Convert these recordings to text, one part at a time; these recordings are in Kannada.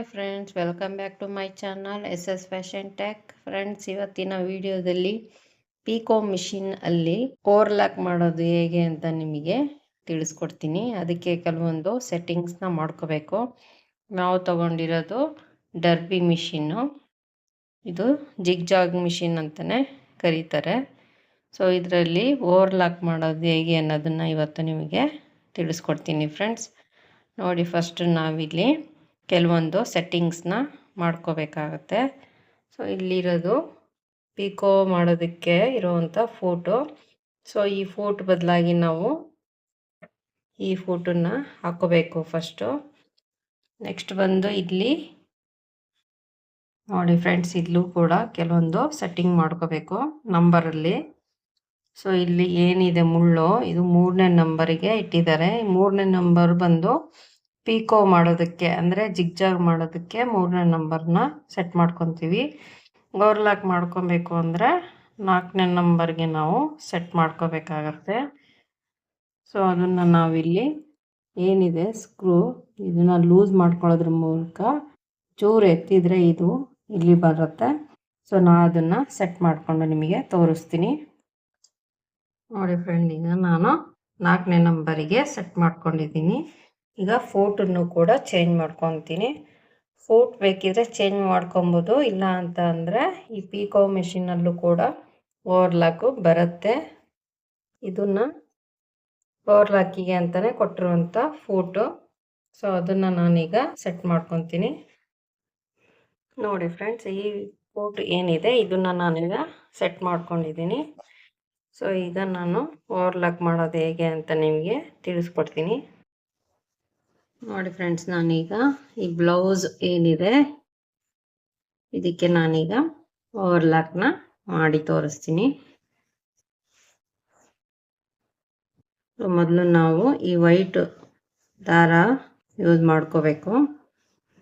Hi friends, welcome back to my channel S S fashion talk friends, ಇವತ್ತಿನ ವಿಡಿಯೋದಲ್ಲಿ ಪಿಕೋ ಮಿಷಿನ್ ಅಲ್ಲಿ ಓವರ್ಲಾಕ್ ಮಾಡೋದು ಹೇಗೆ ಅಂತ ನಿಮಗೆ ತಿಳಿಸ್ಕೊಡ್ತೀನಿ. ಅದಕ್ಕೆ ಕೆಲವೊಂದು ಸೆಟ್ಟಿಂಗ್ಸ್ನ ಮಾಡ್ಕೋಬೇಕು. ನಾವು ತಗೊಂಡಿರೋದು ಡರ್ಬಿ ಮಿಷಿನ್ನು ಇದು ಜಿಗ್ ಜಾಗ್ ಮಿಷಿನ್ ಅಂತಲೇ ಕರೀತಾರೆ. ಸೊ ಇದರಲ್ಲಿ ಓವರ್ಲಾಕ್ ಮಾಡೋದು ಹೇಗೆ ಅನ್ನೋದನ್ನು ಇವತ್ತು ನಿಮಗೆ ತಿಳಿಸ್ಕೊಡ್ತೀನಿ ಫ್ರೆಂಡ್ಸ್. ನೋಡಿ ಫಸ್ಟ್ ನಾವಿಲ್ಲಿ ಕೆಲವೊಂದು ಸೆಟ್ಟಿಂಗ್ಸ್ನ ಮಾಡ್ಕೋಬೇಕಾಗತ್ತೆ. ಸೊ ಇಲ್ಲಿರೋದು ಪಿಕೋ ಮಾಡೋದಕ್ಕೆ ಇರುವಂಥ ಫೋಟೋ ಸೊ ಈ ಫೋಟೋ ಬದಲಾಗಿ ನಾವು ಈ ಫೋಟೋನ ಹಾಕೋಬೇಕು ಫಸ್ಟು ನೆಕ್ಸ್ಟ್ ಬಂದು ಇಲ್ಲಿ ನೋಡಿ ಫ್ರೆಂಡ್ಸ್ ಇಲ್ಲೂ ಕೂಡ ಕೆಲವೊಂದು ಸೆಟ್ಟಿಂಗ್ ಮಾಡ್ಕೋಬೇಕು. ನಂಬರಲ್ಲಿ ಸೊ ಇಲ್ಲಿ ಏನಿದೆ ಮುಳ್ಳು? ಇದು ಮೂರನೇ ನಂಬರಿಗೆ ಇಟ್ಟಿದ್ದಾರೆ. ಮೂರನೇ ನಂಬರ್ ಬಂದು ಪೀಕೋ ಮಾಡೋದಕ್ಕೆ ಅಂದರೆ ಜಿಗ್ಜಾಗ್ ಮಾಡೋದಕ್ಕೆ ಮೂರನೇ ನಂಬರ್ನ ಸೆಟ್ ಮಾಡ್ಕೊತೀವಿ. ಓವರ್ಲಾಕ್ ಮಾಡ್ಕೊಬೇಕು ಅಂದರೆ ನಾಲ್ಕನೇ ನಂಬರ್ಗೆ ನಾವು ಸೆಟ್ ಮಾಡ್ಕೋಬೇಕಾಗತ್ತೆ. ಸೊ ಅದನ್ನು ನಾವಿಲ್ಲಿ ಏನಿದೆ ಸ್ಕ್ರೂ ಇದನ್ನು ಲೂಸ್ ಮಾಡ್ಕೊಳ್ಳೋದ್ರ ಮೂಲಕ ಚೂರು ಎತ್ತಿದರೆ ಇದು ಇಲ್ಲಿ ಬರುತ್ತೆ. ಸೊ ನಾನು ಅದನ್ನು ಸೆಟ್ ಮಾಡಿಕೊಂಡು ನಿಮಗೆ ತೋರಿಸ್ತೀನಿ. ನೋಡಿ ಫ್ರೆಂಡ್ ಈಗ ನಾನು ನಾಲ್ಕನೇ ನಂಬರಿಗೆ ಸೆಟ್ ಮಾಡ್ಕೊಂಡಿದ್ದೀನಿ. ಈಗ ಫೋಟನ್ನು ಕೂಡ ಚೇಂಜ್ ಮಾಡ್ಕೊತೀನಿ. ಫೋಟ್ ಬೇಕಿದ್ರೆ ಚೇಂಜ್ ಮಾಡ್ಕೊಬೋದು, ಇಲ್ಲ ಅಂತ ಅಂದರೆ ಈ ಪೀಕೋ ಮೆಷಿನಲ್ಲೂ ಕೂಡ ಓವರ್ಲಾಕು ಬರುತ್ತೆ. ಇದನ್ನು ಓವರ್ಲಾಕಿಗೆ ಅಂತಲೇ ಕೊಟ್ಟಿರುವಂಥ ಫೋಟೋ. ಸೊ, ಅದನ್ನು ನಾನೀಗ ಸೆಟ್ ಮಾಡ್ಕೊತೀನಿ. ನೋಡಿ ಫ್ರೆಂಡ್ಸ್, ಈ ಫೋಟೋ ಏನಿದೆ, ಇದನ್ನು ನಾನೀಗ ಸೆಟ್ ಮಾಡ್ಕೊಂಡಿದ್ದೀನಿ. ಸೊ, ಈಗ ನಾನು ಓವರ್ಲಾಕ್ ಮಾಡೋದು ಹೇಗೆ ಅಂತ ನಿಮಗೆ ತಿಳಿಸ್ಕೊಡ್ತೀನಿ. ನೋಡಿ ಫ್ರೆಂಡ್ಸ್ ನಾನೀಗ ಈ ಬ್ಲೌಸ್ ಏನಿದೆ, ಇದಕ್ಕೆ ನಾನೀಗ ಓವರ್ಲಾಕ್ನ ಮಾಡಿ ತೋರಿಸ್ತೀನಿ. ಮೊದಲು ನಾವು ಈ ವೈಟ್ ದಾರ ಯೂಸ್ ಮಾಡ್ಕೋಬೇಕು.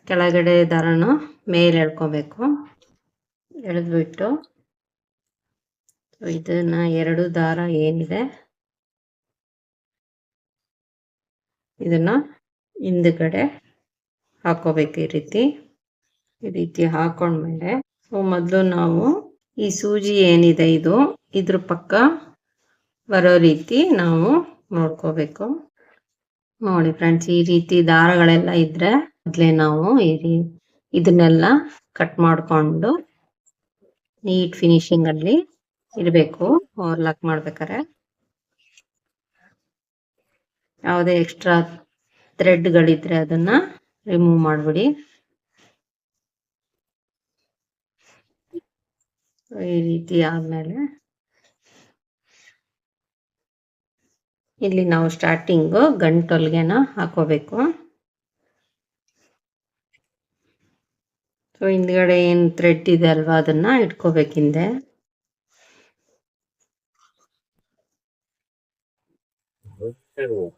ಕೆಳಗಡೆ ದಾರನ ಮೇಲೆ ಎಳ್ಕೋಬೇಕು. ಎಳೆದ್ಬಿಟ್ಟು ಇದನ್ನ ಎರಡು ದಾರ ಏನಿದೆ, ಇದನ್ನ ಹಿಂದ್ಗಡೆ ಹಾಕೋಬೇಕು ಈ ರೀತಿ. ಈ ರೀತಿ ಹಾಕೊಂಡ್ಮೇಲೆ ಸೊ ಮೊದಲು ನಾವು ಈ ಸೂಜಿ ಏನಿದೆ ಇದು, ಇದ್ರ ಪಕ್ಕ ಬರೋ ರೀತಿ ನಾವು ನೋಡ್ಕೋಬೇಕು. ನೋಡಿ ಫ್ರೆಂಡ್ಸ್, ಈ ರೀತಿ ದಾರಗಳೆಲ್ಲ ಇದ್ರೆ ಮೊದಲೇ ನಾವು ಈ ಇದನ್ನೆಲ್ಲ ಕಟ್ ಮಾಡಿಕೊಂಡು ನೀಟ್ ಫಿನಿಶಿಂಗ್ ಅಲ್ಲಿ ಇರಬೇಕು. ಓವರ್ಲಾಕ್ ಮಾಡ್ಬೇಕಾರೆ ಯಾವುದೇ ಎಕ್ಸ್ಟ್ರಾ ಥ್ರೆಡ್ಗಳಿದ್ರೆ ಅದನ್ನ ರಿಮೂವ್ ಮಾಡಿಬಿಡಿ. ಈ ರೀತಿ ಆದ್ಮೇಲೆ ಇಲ್ಲಿ ನಾವು ಸ್ಟಾರ್ಟಿಂಗ್ ಗಂಟೊಲ್ಗೆನ ಹಾಕೋಬೇಕು. ಸೊ ಹಿಂದ್ಗಡೆ ಏನು ಥ್ರೆಡ್ ಇದೆ ಅಲ್ವಾ ಅದನ್ನ ಇಟ್ಕೋಬೇಕಿಂದೆ ಹಿಂದೆ.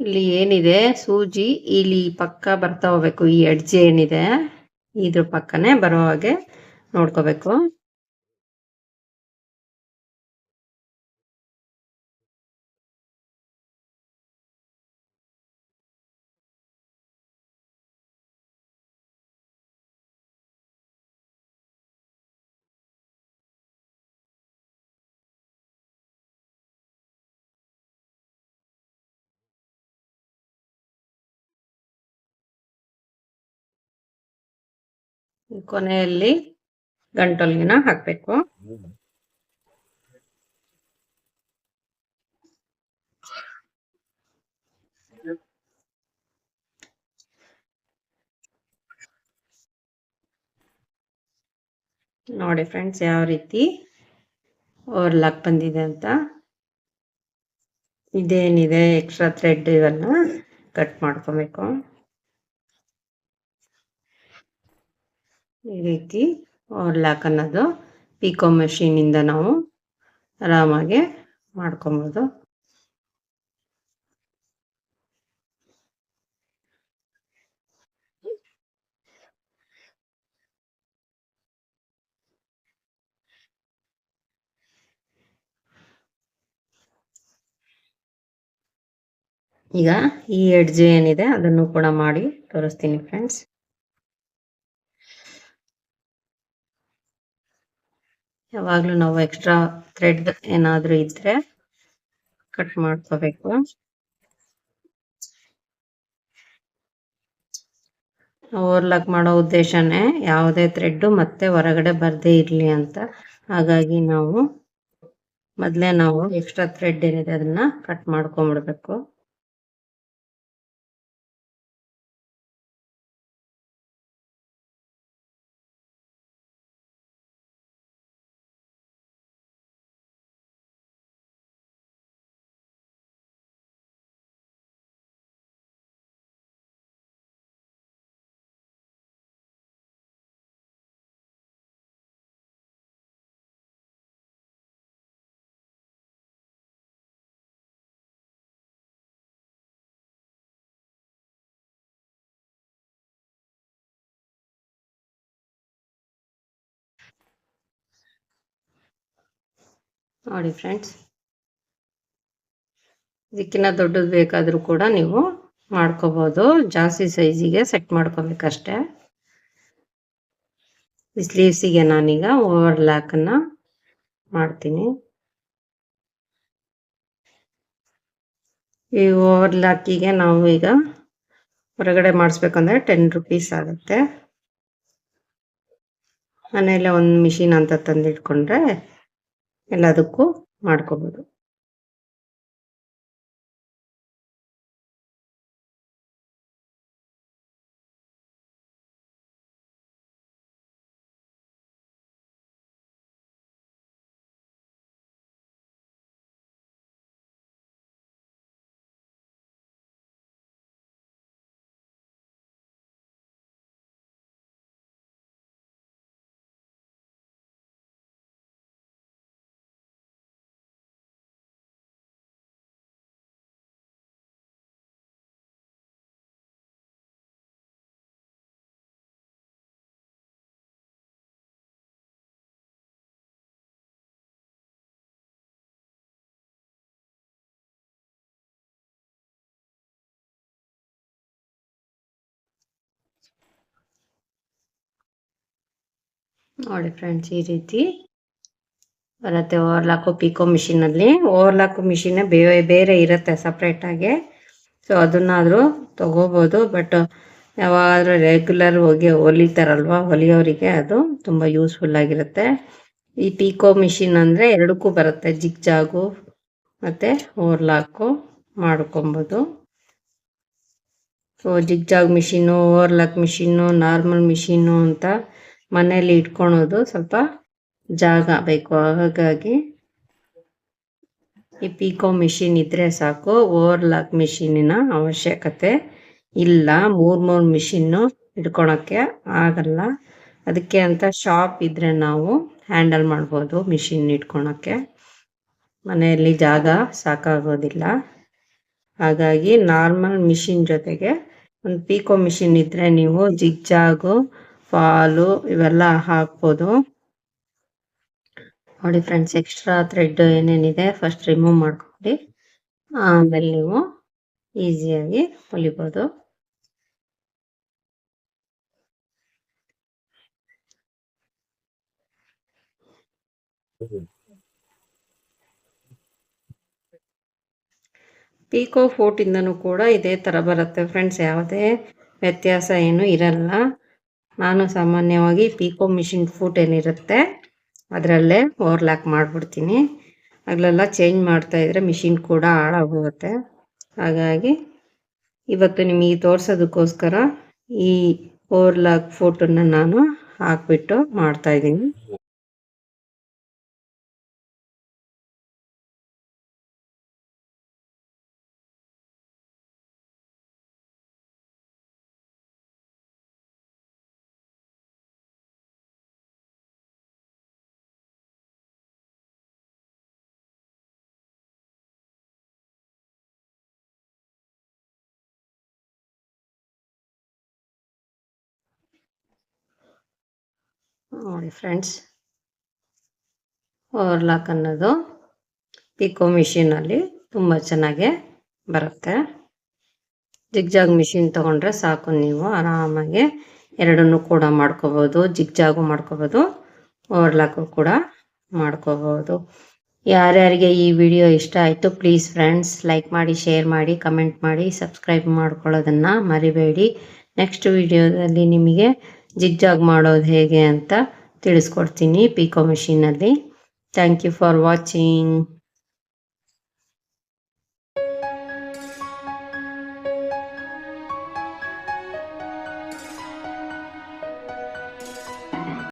ಇಲ್ಲಿ ಏನಿದೆ? ಸೂಜಿ, ಇಲ್ಲಿ ಪಕ್ಕ ಬರ್ತಾ ಹೋಗ್ಬೇಕು. ಈ ಎಡ್ಜ್ ಏನಿದೆ? ಇದ್ರ ಪಕ್ಕನೆ ಬರೋ ಹಾಗೆ ನೋಡ್ಕೋಬೇಕು. ಕೊನೆಯಲ್ಲಿ ಗಂಟೊಲಿನ ಹಾಕ್ಬೇಕು. ನೋಡಿ ಫ್ರೆಂಡ್ಸ್ ಯಾವ ರೀತಿ ಓವರ್ಲಾಕ್ ಬಂದಿದೆ ಅಂತ. ಇದೇನಿದೆ ಎಕ್ಸ್ಟ್ರಾ ಥ್ರೆಡ್ ಇವೆಲ್ಲ ಕಟ್ ಮಾಡ್ಕೋಬೇಕು. ಈ ರೀತಿ ಓಡ್ಲಾಕ್ ಅನ್ನೋದು ಪಿಕೋ ಇಂದ ನಾವು ಆರಾಮಾಗಿ ಮಾಡ್ಕೊಬೋದು. ಈಗ ಈ ಎಡ್ಜ್ ಏನಿದೆ ಅದನ್ನು ಕೂಡ ಮಾಡಿ ತೋರಿಸ್ತೀನಿ ಫ್ರೆಂಡ್ಸ್ ಯಾವಾಗಲೂ ನಾವು ಎಕ್ಸ್ಟ್ರಾ ಥ್ರೆಡ್ ಏನಾದರೂ ಇದ್ರೆ ಕಟ್ ಮಾಡ್ಕೋಬೇಕು. ಓವರ್ಲಾಕ್ ಮಾಡೋ ಉದ್ದೇಶನೇ ಯಾವುದೇ ಥ್ರೆಡ್ಡು ಮತ್ತೆ ಹೊರಗಡೆ ಬರದೇ ಇರಲಿ ಅಂತ. ಹಾಗಾಗಿ ನಾವು ಮೊದಲೇ ನಾವು ಎಕ್ಸ್ಟ್ರಾ ಥ್ರೆಡ್ ಏನಿದೆ ಅದನ್ನ ಕಟ್ ಮಾಡ್ಕೊಂಡ್ಬಿಡ್ಬೇಕು ನೋಡಿ ಫ್ರೆಂಡ್ಸ್. ಇದಕ್ಕಿಂತ ದೊಡ್ಡದು ಬೇಕಾದರೂ ಕೂಡ ನೀವು ಮಾಡ್ಕೋಬೋದು. ಜಾಸ್ತಿ ಸೈಜಿಗೆ ಸೆಟ್ ಮಾಡ್ಕೋಬೇಕಷ್ಟೆ. ಈ ಸ್ಲೀವ್ಸಿಗೆ ನಾನೀಗ ಓವರ್ ಲ್ಯಾಕನ್ನು ಮಾಡ್ತೀನಿ. ಈ ಓವರ್ ಲ್ಯಾಕಿಗೆ ನಾವು ಈಗ ಹೊರಗಡೆ ಮಾಡಿಸ್ಬೇಕಂದ್ರೆ ಟೆನ್ ರುಪೀಸ್ ಆಗುತ್ತೆ. ಮನೆಯಲ್ಲೇ ಒಂದು ಮಿಷಿನ್ ಅಂತ ತಂದಿಟ್ಕೊಂಡ್ರೆ ಎಲ್ಲದಕ್ಕೂ ಮಾಡ್ಕೋಬೋದು. ನೋಡಿ ಫ್ರೆಂಡ್ಸ್, ಈ ರೀತಿ ಬರುತ್ತೆ ಓವರ್ಲಾಕು ಪಿಕೋ ಮಿಷಿನಲ್ಲಿ ಓವರ್ಲಾಕು ಮಿಷಿನ್ ಬೇರೆ ಬೇರೆ ಇರುತ್ತೆ ಸಪ್ರೇಟಾಗಿ ಸೊ ಅದನ್ನಾದರೂ ತಗೋಬೋದು. ಬಟ್ ಯಾವಾಗಾದ್ರೂ ರೆಗ್ಯುಲರ್ ಹೋಗಿ ಹೊಲಿತಾರಲ್ವ, ಹೊಲಿಯೋರಿಗೆ ಅದು ತುಂಬ ಯೂಸ್ಫುಲ್ ಆಗಿರುತ್ತೆ. ಈ ಪಿಕೋ ಮಿಷಿನ್ ಅಂದರೆ ಎರಡಕ್ಕೂ ಬರುತ್ತೆ. ಜಿಗ್ ಜಾಗು ಮತ್ತು ಓವರ್ಲಾಕು ಮಾಡ್ಕೊಬೋದು. So zig zag machine overlock machine normal machine ಅಂತ ಮನೆಯಲ್ಲಿ ಇಟ್ಕೊಳೋದು ಸ್ವಲ್ಪ ಜಾಗ ಬೇಕು. ಹಾಗಾಗಿ ಈ ಪಿಕೋ ಮಿಷಿನ್ ಇದ್ರೆ ಸಾಕು. ಓವರ್ಲಾಕ್ ಮಿಷಿನಿನ ಅವಶ್ಯಕತೆ ಇಲ್ಲ. ಮೂರು ಮೂರು ಮಿಷಿನ್ನು ಇಟ್ಕೊಳಕ್ಕೆ ಆಗಲ್ಲ. ಅದಕ್ಕೆ ಅಂತ ಶಾಪ್ ಇದ್ರೆ ನಾವು ಹ್ಯಾಂಡಲ್ ಮಾಡ್ಬೋದು ಮಿಷಿನ್ ಇಟ್ಕೊಳಕ್ಕೆ. ಮನೆಯಲ್ಲಿ ಜಾಗ ಸಾಕಾಗೋದಿಲ್ಲ. ಹಾಗಾಗಿ ನಾರ್ಮಲ್ ಮಿಷಿನ್ ಜೊತೆಗೆ ಒಂದು ಪಿಕೋ ಮಿಷಿನ್ ಇದ್ರೆ ನೀವು ಜಿಗ್ ಜಾಗು ಫಾಲು ಇವೆಲ್ಲ ಹಾಕ್ಬೋದು. ನೋಡಿ ಫ್ರೆಂಡ್ಸ್ ಎಕ್ಸ್ಟ್ರಾ ಥ್ರೆಡ್ ಏನೇನಿದೆ ಫಸ್ಟ್ ರಿಮೂವ್ ಮಾಡ್ಕೊಂಡು. ಆಮೇಲೆ ನೀವು ಈಸಿಯಾಗಿ ಹೊಲಿಬೋದು. ಪೀಕೋ ಇಂದನು ಕೂಡ ಇದೇ ತರ ಬರುತ್ತೆ ಫ್ರೆಂಡ್ಸ್ ಯಾವುದೇ ವ್ಯತ್ಯಾಸ ಏನು ಇರಲ್ಲ. ನಾನು ಸಾಮಾನ್ಯವಾಗಿ ಪಿಕೋ ಮಿಷಿನ್ ಫೂಟ್ ಏನಿರುತ್ತೆ, ಅದರಲ್ಲೇ ಓವರ್ಲ್ಯಾಕ್ ಮಾಡಿಬಿಡ್ತೀನಿ. ಅಲ್ಲೆಲ್ಲ ಚೇಂಜ್ ಮಾಡ್ತಾ ಇದ್ರೆ ಮಿಷಿನ್ ಕೂಡ ಹಾಳಾಗೋಗುತ್ತೆ ಹಾಗಾಗಿ ಇವತ್ತು ನಿಮಗೆ ತೋರಿಸೋದಕ್ಕೋಸ್ಕರ ಈ ಓವರ್ಲಾಕ್ ಫೋಟೋನ ನಾನು ಹಾಕ್ಬಿಟ್ಟು ಮಾಡ್ತಾ ನೋಡಿ ಫ್ರೆಂಡ್ಸ್, ಓವರ್ಲಾಕ್ ಅನ್ನೋದು ಪಿಕೋ ಮಿಷಿನಲ್ಲಿ ತುಂಬ ಚೆನ್ನಾಗೆ ಬರುತ್ತೆ. ಜಿಗ್ಜಾಗ್ ಮಿಷಿನ್ ತೊಗೊಂಡ್ರೆ ಸಾಕು ನೀವು, ಆರಾಮಾಗಿ ಎರಡನ್ನೂ ಕೂಡ ಮಾಡ್ಕೋಬೋದು, ಜಿಗ್ಜಾಗು ಮಾಡ್ಕೋಬೋದು, ಓವರ್ಲಾಕು ಕೂಡ ಮಾಡ್ಕೋಬೋದು. ಯಾರ್ಯಾರಿಗೆ ಈ ವಿಡಿಯೋ ಇಷ್ಟ ಆಯಿತು ಪ್ಲೀಸ್ ಫ್ರೆಂಡ್ಸ್ ಲೈಕ್ ಮಾಡಿ ಶೇರ್ ಮಾಡಿ ಕಮೆಂಟ್ ಮಾಡಿ ಸಬ್ಸ್ಕ್ರೈಬ್ ಮಾಡ್ಕೊಳ್ಳೋದನ್ನು ಮರಿಬೇಡಿ. ನೆಕ್ಸ್ಟ್ ವಿಡಿಯೋದಲ್ಲಿ ನಿಮಗೆ ಜಿಗ್ಜಾಗ್ ಮಾಡೋದು ಹೇಗೆ ಅಂತ ತಿಳಿಸ್ಕೊಡ್ತೀನಿ ಪಿಕೋ ಮಿಷಿನಲ್ಲಿ ಥ್ಯಾಂಕ್ ಯು ಫಾರ್ ವಾಚಿಂಗ್